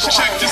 check, this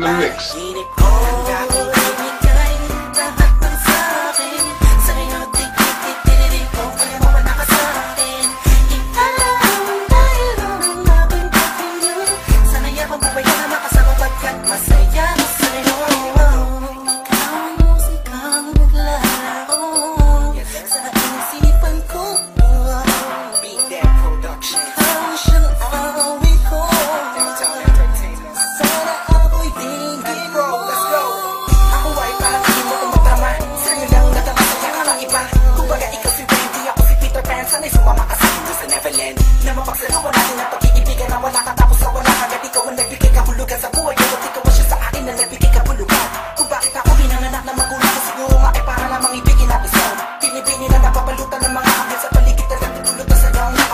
lyrics. Ginawa natin ang pag-iibigan na wala katapos na wala hanggat ikaw ang nagbigay kahulugan sa buhay Dapat ikaw sa akin na nagbigay kahulugan Kung para lamang ibigin at na napapalutan ng mga hanggang sa paligid na nagtutulot sa lang na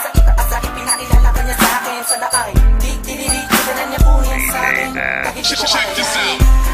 sa itaas at ipinailalaban niya sa akin Sana ay di dinirito na niya buhin sa akin Check this out